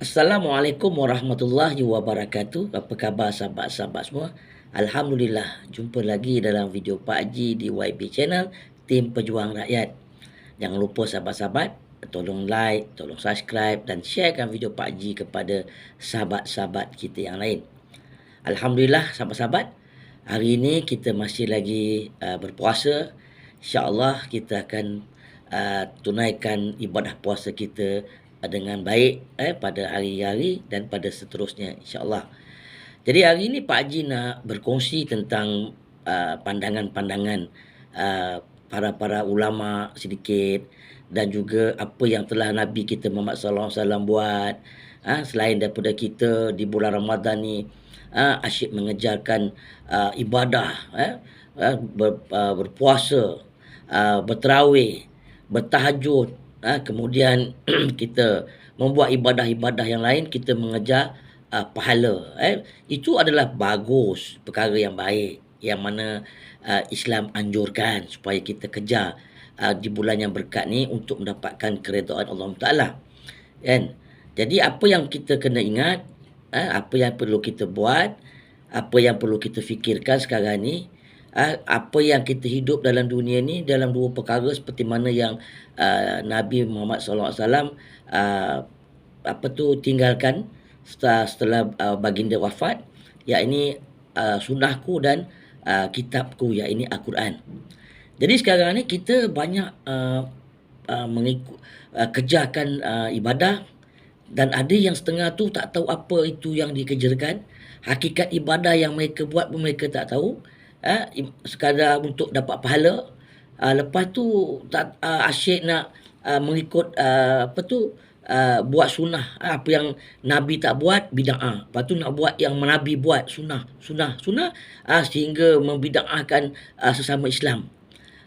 Assalamualaikum warahmatullahi wabarakatuh. Apa khabar sahabat-sahabat semua? Alhamdulillah, jumpa lagi dalam video Pak Haji di YB Channel, Tim Pejuang Rakyat. Jangan lupa sahabat-sahabat, tolong like, tolong subscribe dan sharekan video Pak Haji kepada sahabat-sahabat kita yang lain. Alhamdulillah sahabat-sahabat, hari ini kita masih lagi uh, berpuasa. InsyaAllah kita akan uh, tunaikan ibadah puasa kita dengan baik eh, pada hari-hari dan pada seterusnya insyaAllah. Jadi hari ini Pak Haji nak berkongsi tentang uh, pandangan-pandangan uh, para-para ulama sedikit dan juga apa yang telah Nabi kita Muhammad sallallahu alaihi wasallam buat uh, selain daripada kita di bulan Ramadan ni uh, asyik mengejarkan uh, ibadah uh, uh, ber, uh, berpuasa uh, berterawih bertahajud ha, kemudian kita membuat ibadah-ibadah yang lain kita mengejar uh, pahala. Eh itu adalah bagus perkara yang baik yang mana uh, Islam anjurkan supaya kita kejar uh, di bulan yang berkat ni untuk mendapatkan keredaan Allah Taala. Kan? Jadi apa yang kita kena ingat eh, apa yang perlu kita buat apa yang perlu kita fikirkan sekarang ni uh, apa yang kita hidup dalam dunia ni dalam dua perkara seperti mana yang uh, Nabi Muhammad wasallam uh, apa tu tinggalkan setelah setelah uh, baginda wafat ya ini uh, sunnahku dan uh, kitabku ya ini al-Quran. Jadi sekarang ni kita banyak uh, uh, mengikut uh, kejarkan uh, ibadah dan ada yang setengah tu tak tahu apa itu yang dikejarkan hakikat ibadah yang mereka buat pun mereka tak tahu eh, sekadar untuk dapat pahala. Uh, lepas tu tak uh, asyik nak uh, mengikut uh, apa tu uh, buat sunnah. Uh, apa yang nabi tak buat bid'ah lepas tu nak buat yang nabi buat sunnah sunnah sunnah. Uh, sehingga membid'ahkan uh, sesama Islam.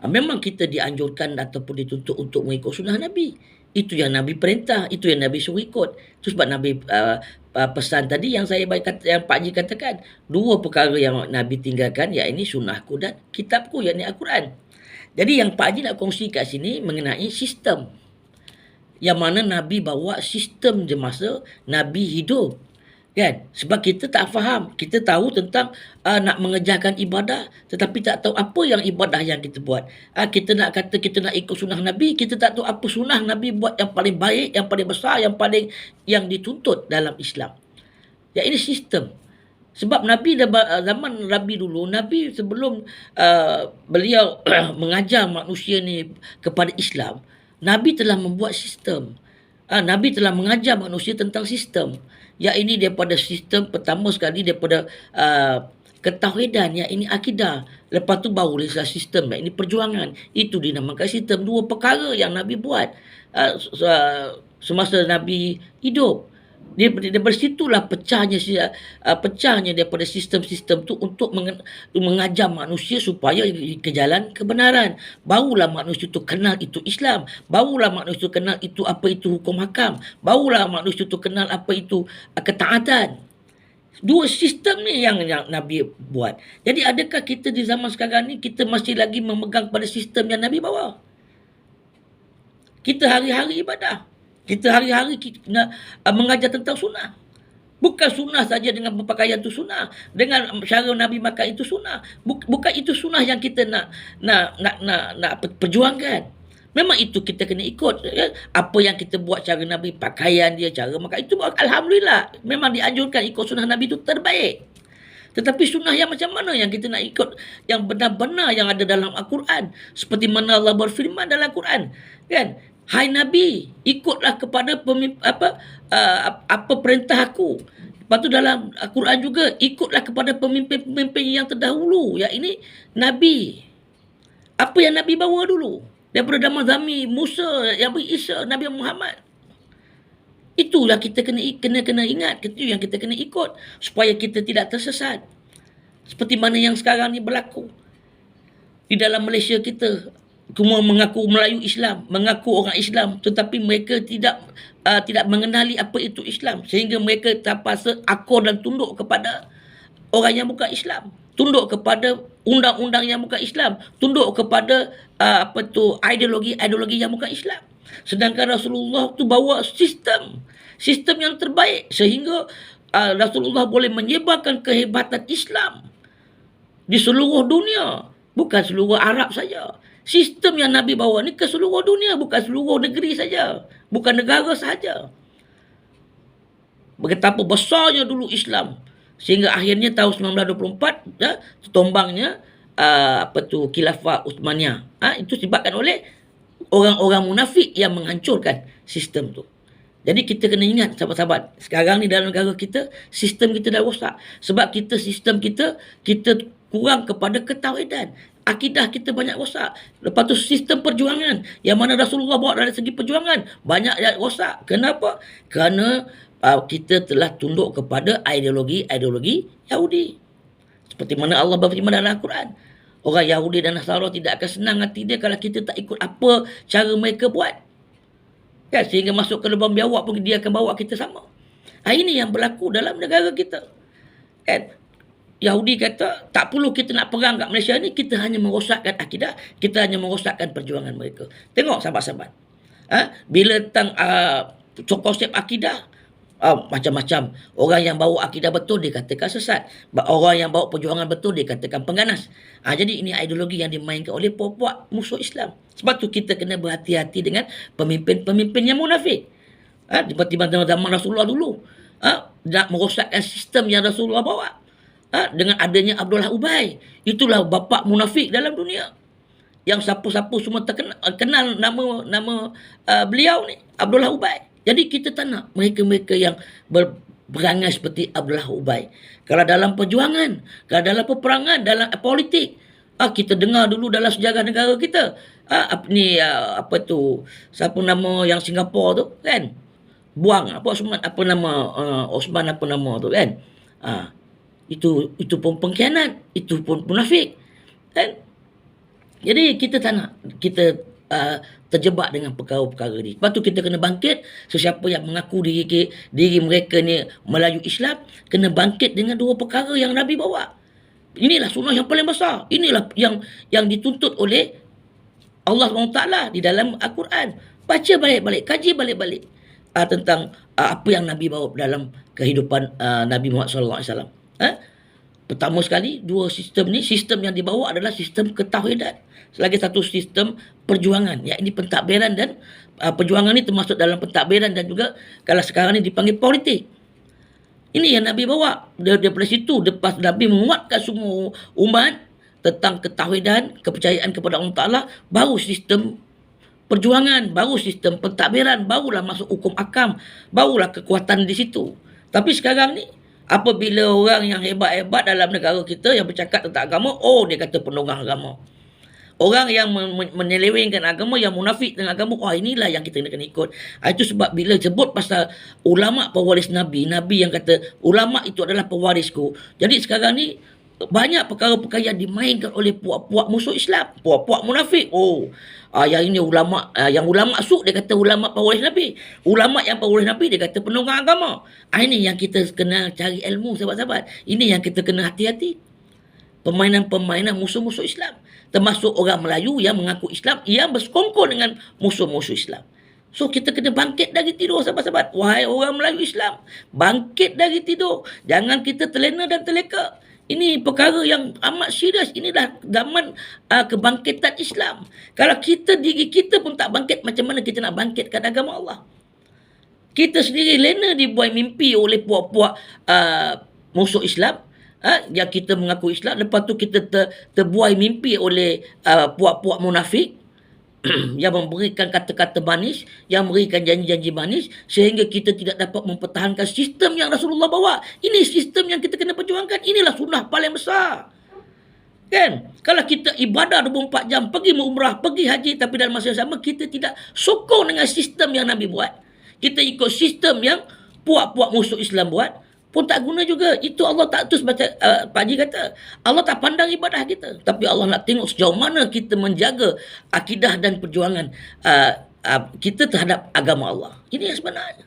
Uh, memang kita dianjurkan ataupun dituntut untuk mengikut sunnah nabi itu yang nabi perintah itu yang nabi suruh ikut. Itu sebab nabi uh, uh, pesan tadi yang saya baik kata yang Pak Ji katakan dua perkara yang Nabi tinggalkan ya ini sunnahku dan kitabku yakni Al-Quran. Jadi yang Pak Ji nak kongsi kat sini mengenai sistem. Yang mana Nabi bawa sistem je masa Nabi hidup kan? Sebab kita tak faham. Kita tahu tentang uh, nak mengejarkan ibadah tetapi tak tahu apa yang ibadah yang kita buat. Uh, kita nak kata kita nak ikut sunnah nabi kita tak tahu apa sunnah nabi buat yang paling baik yang paling besar yang paling yang dituntut dalam Islam. Ya ini sistem. Sebab nabi zaman nabi dulu nabi sebelum uh, beliau mengajar manusia ni kepada Islam nabi telah membuat sistem. Uh, nabi telah mengajar manusia tentang sistem Ya ini daripada sistem pertama sekali daripada uh, ketauhidan. Ya ini akidah. Lepas tu baru lisa sistem ya ini perjuangan. Itu dinamakan sistem. Dua perkara yang nabi buat uh, semasa nabi hidup dia daripada situlah pecahnya uh, pecahnya daripada sistem-sistem tu untuk meng, mengajar manusia supaya ke jalan kebenaran. Barulah manusia tu kenal itu Islam. Barulah manusia tu kenal itu apa itu hukum hakam. Barulah manusia tu kenal apa itu uh, ketaatan. Dua sistem ni yang, yang Nabi buat. Jadi adakah kita di zaman sekarang ni kita masih lagi memegang pada sistem yang Nabi bawa? Kita hari-hari ibadah kita hari-hari kita kena uh, mengajar tentang sunnah. Bukan sunnah saja dengan berpakaian itu sunnah. Dengan cara Nabi makan itu sunnah. Bukan itu sunnah yang kita nak nak nak nak, nak perjuangkan. Memang itu kita kena ikut. Ya? Apa yang kita buat cara Nabi, pakaian dia, cara makan. Itu Alhamdulillah. Memang dianjurkan ikut sunnah Nabi itu terbaik. Tetapi sunnah yang macam mana yang kita nak ikut? Yang benar-benar yang ada dalam Al-Quran. Seperti mana Allah berfirman dalam Al-Quran. Kan? Hai Nabi, ikutlah kepada pemimp, apa uh, apa perintah aku. Lepas tu dalam Al-Quran juga, ikutlah kepada pemimpin-pemimpin yang terdahulu. Ya ini Nabi. Apa yang Nabi bawa dulu? Daripada zaman Zami, Musa, Nabi Isa, Nabi Muhammad. Itulah kita kena kena kena ingat, itu yang kita kena ikut supaya kita tidak tersesat. Seperti mana yang sekarang ni berlaku. Di dalam Malaysia kita cuma mengaku Melayu Islam, mengaku orang Islam tetapi mereka tidak uh, tidak mengenali apa itu Islam sehingga mereka terpaksa akur dan tunduk kepada orang yang bukan Islam, tunduk kepada undang-undang yang bukan Islam, tunduk kepada uh, apa tu ideologi-ideologi yang bukan Islam. Sedangkan Rasulullah tu bawa sistem. Sistem yang terbaik. Sehingga uh, Rasulullah boleh menyebarkan kehebatan Islam. Di seluruh dunia. Bukan seluruh Arab saja. Sistem yang Nabi bawa ni ke seluruh dunia. Bukan seluruh negeri saja. Bukan negara saja. Betapa besarnya dulu Islam. Sehingga akhirnya tahun 1924. Ya, tumbangnya uh, apa tu khilafah Uthmaniyah. Ha, itu disebabkan oleh orang-orang munafik yang menghancurkan sistem tu. Jadi kita kena ingat sahabat-sahabat, sekarang ni dalam negara kita, sistem kita dah rosak. Sebab kita sistem kita, kita kurang kepada ketahidan. Akidah kita banyak rosak. Lepas tu sistem perjuangan. Yang mana Rasulullah bawa dari segi perjuangan. Banyak yang rosak. Kenapa? Kerana uh, kita telah tunduk kepada ideologi-ideologi Yahudi. Seperti mana Allah berfirman dalam Al-Quran. Orang Yahudi dan Nasara tidak akan senang hati dia kalau kita tak ikut apa cara mereka buat. Kan? Sehingga masuk ke lubang biawak pun dia akan bawa kita sama. Ha, ini yang berlaku dalam negara kita. Kan? Yahudi kata, tak perlu kita nak perang kat Malaysia ni, kita hanya merosakkan akidah, kita hanya merosakkan perjuangan mereka. Tengok sahabat-sahabat. Ha? Bila tentang uh, konsep akidah, Oh, macam-macam. Orang yang bawa akidah betul dikatakan sesat. Orang yang bawa perjuangan betul dikatakan pengganas. Ha, jadi ini ideologi yang dimainkan oleh puak-puak musuh Islam. Sebab tu kita kena berhati-hati dengan pemimpin-pemimpin yang munafik. Ha, seperti zaman Rasulullah dulu. Ha, nak merosakkan sistem yang Rasulullah bawa. Ha, dengan adanya Abdullah Ubay. Itulah bapa munafik dalam dunia. Yang siapa-siapa semua terkenal kenal nama nama uh, beliau ni. Abdullah Ubay. Jadi kita tak nak mereka-mereka yang ber, berangai seperti Abdullah Ubay. Kalau dalam perjuangan, kalau dalam peperangan, dalam politik, ah kita dengar dulu dalam sejarah negara kita. Ah apa ni ah, apa tu? Siapa nama yang Singapura tu kan? Buang apa Osman apa nama uh, Osman apa nama tu kan? Ah itu itu pun pengkhianat, itu pun munafik. Kan? Jadi kita tak nak kita uh, terjebak dengan perkara-perkara ni. Lepas tu kita kena bangkit. Sesiapa yang mengaku diri, diri mereka ni Melayu Islam, kena bangkit dengan dua perkara yang Nabi bawa. Inilah sunnah yang paling besar. Inilah yang yang dituntut oleh Allah SWT di dalam Al-Quran. Baca balik-balik, kaji balik-balik uh, tentang uh, apa yang Nabi bawa dalam kehidupan uh, Nabi Muhammad SAW. Ha? Pertama sekali, dua sistem ni, sistem yang dibawa adalah sistem ketahidan. Selagi satu sistem perjuangan. Ya, ini pentadbiran dan uh, perjuangan ni termasuk dalam pentadbiran dan juga kalau sekarang ni dipanggil politik. Ini yang Nabi bawa. Daripada situ, lepas Nabi menguatkan semua umat tentang ketahidan, kepercayaan kepada Allah Ta'ala, baru sistem perjuangan, baru sistem pentadbiran, barulah masuk hukum akam, barulah kekuatan di situ. Tapi sekarang ni, apabila orang yang hebat-hebat dalam negara kita yang bercakap tentang agama, oh dia kata penonggang agama. Orang yang menyelewengkan agama, yang munafik dengan agama, oh inilah yang kita kena ikut. Ah, itu sebab bila sebut pasal ulama pewaris Nabi, Nabi yang kata ulama itu adalah pewarisku. Jadi sekarang ni banyak perkara-perkara yang dimainkan oleh puak-puak musuh Islam, puak-puak munafik. Oh, uh, yang ini ulama, uh, yang ulama masuk dia kata ulama pewaris Nabi. Ulama yang pewaris Nabi dia kata penunggang agama. Uh, ini yang kita kena cari ilmu sahabat-sahabat. Ini yang kita kena hati-hati. Permainan-permainan musuh-musuh Islam. Termasuk orang Melayu yang mengaku Islam yang bersekongkol dengan musuh-musuh Islam. So kita kena bangkit dari tidur sahabat-sahabat. Wahai orang Melayu Islam. Bangkit dari tidur. Jangan kita terlena dan terleka. Ini perkara yang amat serius. Inilah zaman uh, kebangkitan Islam. Kalau kita diri kita pun tak bangkit, macam mana kita nak bangkitkan agama Allah? Kita sendiri lena dibuat mimpi oleh puak-puak uh, musuh Islam. Uh, yang kita mengaku Islam. Lepas tu kita ter, terbuai mimpi oleh uh, puak-puak munafik. yang memberikan kata-kata manis, yang memberikan janji-janji manis sehingga kita tidak dapat mempertahankan sistem yang Rasulullah bawa. Ini sistem yang kita kena perjuangkan. Inilah sunnah paling besar. Kan? Kalau kita ibadah 24 jam, pergi umrah, pergi haji tapi dalam masa yang sama kita tidak sokong dengan sistem yang Nabi buat. Kita ikut sistem yang puak-puak musuh Islam buat pun tak guna juga. Itu Allah tak terus baca uh, Pak Haji kata, Allah tak pandang ibadah kita, tapi Allah nak tengok sejauh mana kita menjaga akidah dan perjuangan uh, uh, kita terhadap agama Allah. Ini yang sebenarnya.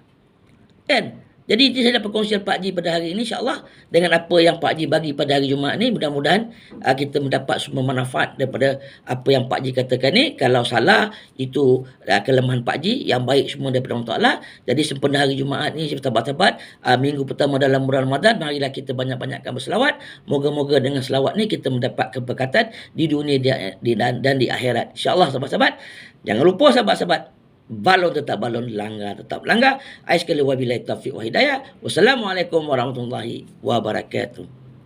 Kan? Jadi itu saya dapat perkongsian Pak Haji pada hari ini insyaAllah dengan apa yang Pak Haji bagi pada hari Jumaat ni mudah-mudahan uh, kita mendapat semua manfaat daripada apa yang Pak Haji katakan ni. Kalau salah itu uh, kelemahan Pak Haji yang baik semua daripada Allah Ta'ala. Jadi sempena hari Jumaat ni sahabat-sahabat uh, minggu pertama dalam bulan Ramadan marilah kita banyak-banyakkan berselawat. Moga-moga dengan selawat ni kita mendapat keberkatan di dunia di, dan, dan di akhirat. insyaAllah sahabat-sahabat. Jangan lupa sahabat-sahabat balon tetap balon, langgar tetap langgar. Ais sekali wabillahi taufiq wa hidayah. Wassalamualaikum warahmatullahi wabarakatuh.